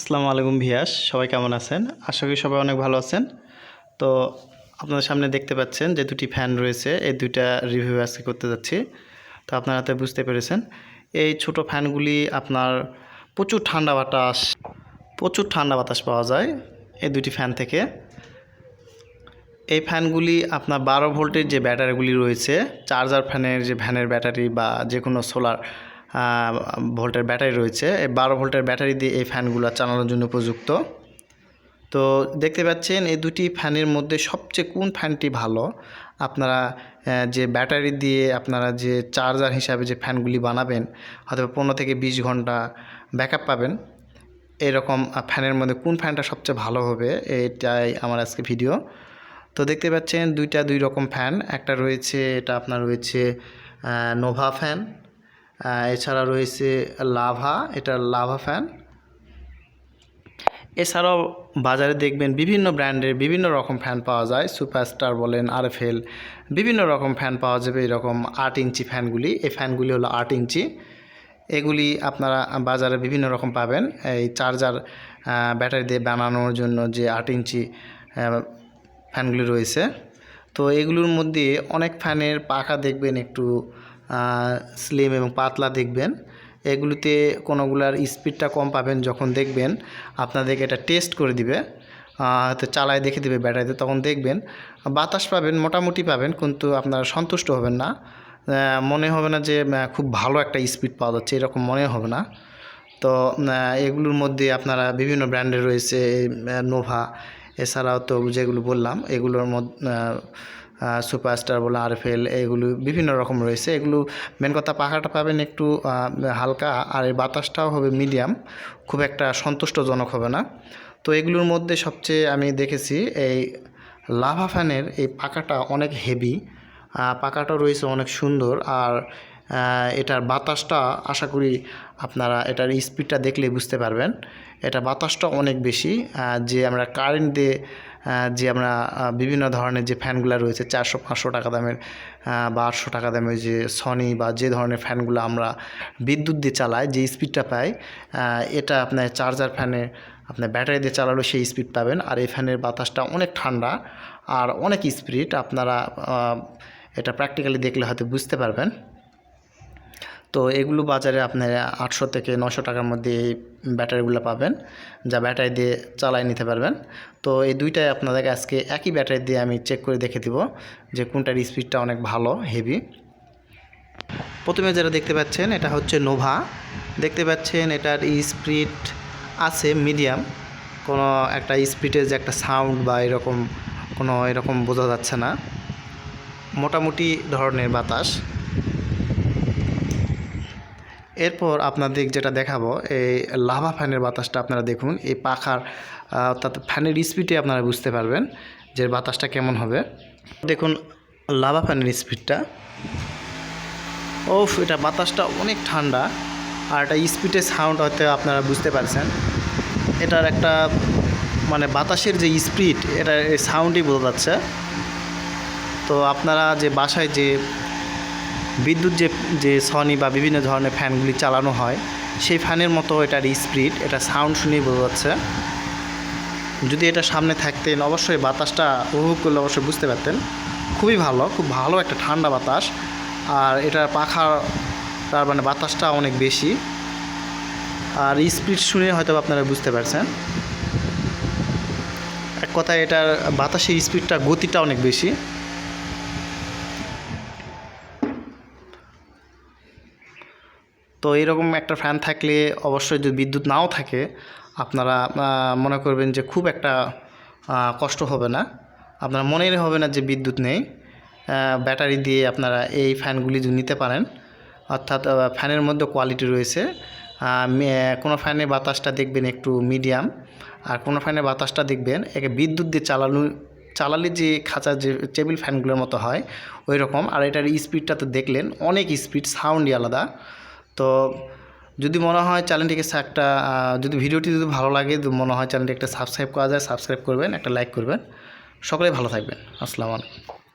আসসালামু আলাইকুম ভিয়াস, সবাই কেমন আছেন? আশা করি সবাই অনেক ভালো আছেন। তো আপনাদের সামনে দেখতে পাচ্ছেন যে দুটি ফ্যান রয়েছে, এই দুইটা রিভিউ আজকে করতে যাচ্ছি। তো আপনারা তো বুঝতে পেরেছেন, এই ছোট ফ্যানগুলি আপনার প্রচুর ঠান্ডা বাতাস, প্রচুর ঠান্ডা বাতাস পাওয়া যায় এই দুটি ফ্যান থেকে। এই ফ্যানগুলি আপনার বারো ভোল্টের যে ব্যাটারিগুলি রয়েছে, চার্জার ফ্যানের যে, ফ্যানের ব্যাটারি বা যে কোনো সোলার ভোল্টের ব্যাটারি রয়েছে। এই বারো ভোল্টের ব্যাটারি দিয়ে এই ফ্যানগুলো চালানোর জন্য উপযুক্ত। তো দেখতে পাচ্ছেন, এই দুটি ফ্যানের মধ্যে সবচেয়ে কোন ফ্যানটি ভালো? আপনারা যে ব্যাটারি দিয়ে আপনারা যে চার্জার হিসাবে যে ফ্যানগুলি বানাবেন হয়তো পনেরো থেকে বিশ ঘণ্টা ব্যাকআপ পাবেন, এরকম ফ্যানের মধ্যে কোন ফ্যানটা সবচেয়ে ভালো হবে, এটাই আমার আজকে ভিডিও। তো দেখতে পাচ্ছেন, দুইটা দুই রকম ফ্যান, একটা রয়েছে, এটা আপনার রয়েছে নোভা ফ্যান এছাড়া রয়েছে লাভা, এটা লাভা ফ্যান এছাড়াও বাজারে দেখবেন বিভিন্ন ব্র্যান্ডের বিভিন্ন রকম ফ্যান পাওয়া যায়। সুপারস্টার বলেন আরএফএল বিভিন্ন রকম ফ্যান পাওয়া যাবে এরকম আট ইঞ্চি ফ্যানগুলি এই ফ্যানগুলি হলো আট ইঞ্চি। এগুলি আপনারা বাজারে বিভিন্ন রকম পাবেন। এই চার্জার ব্যাটারি দিয়ে বানানোর জন্য যে আট ইঞ্চি ফ্যানগুলি রয়েছে। তো এগুলোর মধ্যে অনেক ফ্যানের পাখা দেখবেন একটু স্লিম এবং পাতলা দেখবেন। এগুলিতে কোনোগুলার স্পিডটা কম পাবেন যখন দেখবেন। আপনাদেরকে এটা টেস্ট করে দিবে। হয়তো চালায় দেখে দিবে ব্যাটারিতে, তখন দেখবেন। বাতাস পাবেন, মোটামুটি পাবেন, কিন্তু আপনারা সন্তুষ্ট হবেন না। মনে হবে না যে খুব ভালো একটা স্পিড পাওয়া যাচ্ছে, এরকম মনে হবে না। তো এগুলোর মধ্যে আপনারা বিভিন্ন ব্র্যান্ডের রয়েছে নোভা এছাড়াও তো যেগুলো বললাম, এগুলোর মধ্যে সুপারস্টার বলে আরএফএল, এগুলো বিভিন্ন রকম রয়েছে। এগুলো মেন কথা পাখাটা পাবেন একটু হালকা, আর এই বাতাসটাও হবে মিডিয়াম খুব একটা সন্তুষ্টজনক হবে না। তো এগুলোর মধ্যে সবচেয়ে আমি দেখেছি, এই লাভা ফ্যানের এই পাখাটা অনেক হেভি পাখাটা রয়েছে অনেক সুন্দর, আর এটার বাতাসটা আশা করি আপনারা এটার স্পিডটা দেখলে বুঝতে পারবেন। এটা বাতাসটা অনেক বেশি যে আমরা কারেন্ট দিয়ে যে আমরা বিভিন্ন ধরনের যে ফ্যানগুলো রয়েছে, চারশো, পাঁচশো টাকা দামের বা আটশো টাকা দামের যে সনি বা যে ধরনের ফ্যানগুলো আমরা বিদ্যুৎ দিয়ে চালাই, যে স্পিডটা পাই এটা আপনার চার্জার ফ্যানে আপনার ব্যাটারি দিয়ে চালালেও সেই স্পিড পাবেন। আর এই ফ্যানের বাতাসটা অনেক ঠান্ডা আর অনেক স্পিড, আপনারা এটা প্র্যাকটিক্যালি দেখলে হয়তো বুঝতে পারবেন। তো এগুলো বাজারে আপনার আটশো থেকে নশো টাকার মধ্যে এই ব্যাটারিগুলো পাবেন, যা ব্যাটারি দিয়ে চালাই নিতে পারবেন। তো এই দুইটাই আপনাদেরকে আজকে একই ব্যাটারি দিয়ে আমি চেক করে দেখে দিব যে কোনটার স্পিডটা অনেক ভালো হেভি প্রথমে যেটা দেখতে পাচ্ছেন, এটা হচ্ছে নোভা দেখতে পাচ্ছেন, এটার স্পিড আছে মিডিয়াম কোনো একটা স্পিডের যে একটা সাউন্ড বা এরকম, কোনো এরকম বোঝা যাচ্ছে না। মোটামুটি ধরনের বাতাস। এরপর আপনাদের যেটা দেখাবো, এই লাভা ফ্যানের বাতাসটা আপনারা দেখুন, এই পাখার অর্থাৎ ফ্যানের স্পিডে আপনারা বুঝতে পারবেন যে বাতাসটা কেমন হবে। দেখুন লাভা ফ্যানের স্পিডটা। ওফ, এটা বাতাসটা অনেক ঠান্ডা, আর এটা স্পিডের সাউন্ড হয়তো আপনারা বুঝতে পারছেন। এটার একটা মানে বাতাসের যে স্পিড এটা সাউন্ডই বোঝা যাচ্ছে। তো আপনারা যে বাসায় যে বিদ্যুৎ যে যে সনি বা বিভিন্ন ধরনের ফ্যানগুলি চালানো হয়, সেই ফ্যানের মতো এটার স্পিড, এটা সাউন্ড শুনেই বোঝা যাচ্ছে। যদি এটা সামনে থাকতেন, অবশ্যই বাতাসটা উপভোগ করলে অবশ্যই বুঝতে পারতেন। খুবই ভালো, খুব ভালো একটা ঠান্ডা বাতাস। আর এটার পাখার তার মানে বাতাসটা অনেক বেশি। আর স্পিড শুনে হয়তো আপনারা বুঝতে পারছেন। এক কথায় এটার বাতাসের স্পিডটা গতিটা অনেক বেশি। তো এরকম একটা ফ্যান থাকলে অবশ্যই যদি বিদ্যুৎ নাও থাকে, আপনারা মনে করবেন যে খুব একটা কষ্ট হবে না। আপনার মনেই হবে না যে বিদ্যুৎ নেই। ব্যাটারি দিয়ে আপনারা এই ফ্যানগুলি নিতে পারেন, অর্থাৎ ফ্যানের মধ্যে কোয়ালিটি রয়েছে। কোনো ফ্যানের বাতাসটা দেখবেন একটু মিডিয়াম আর কোনো ফ্যানের বাতাসটা দেখবেন একে বিদ্যুৎ দিয়ে চালানো, চালালে যে খাঁচা, যে টেবিল ফ্যানগুলোর মতো হয় ওই রকম আর এটার স্পিডটা তো দেখলেন, অনেক স্পিড সাউন্ডই আলাদা। তো যদি মনে হয় চ্যানেলটিকে একটা যদি ভিডিওটি যদি ভালো লাগে মনে হয় চ্যানেলটি একটা সাবস্ক্রাইব করা যায় সাবস্ক্রাইব করবেন, একটা লাইক করবেন। সকলেই ভালো থাকবেন। আসসালামু আলাইকুম।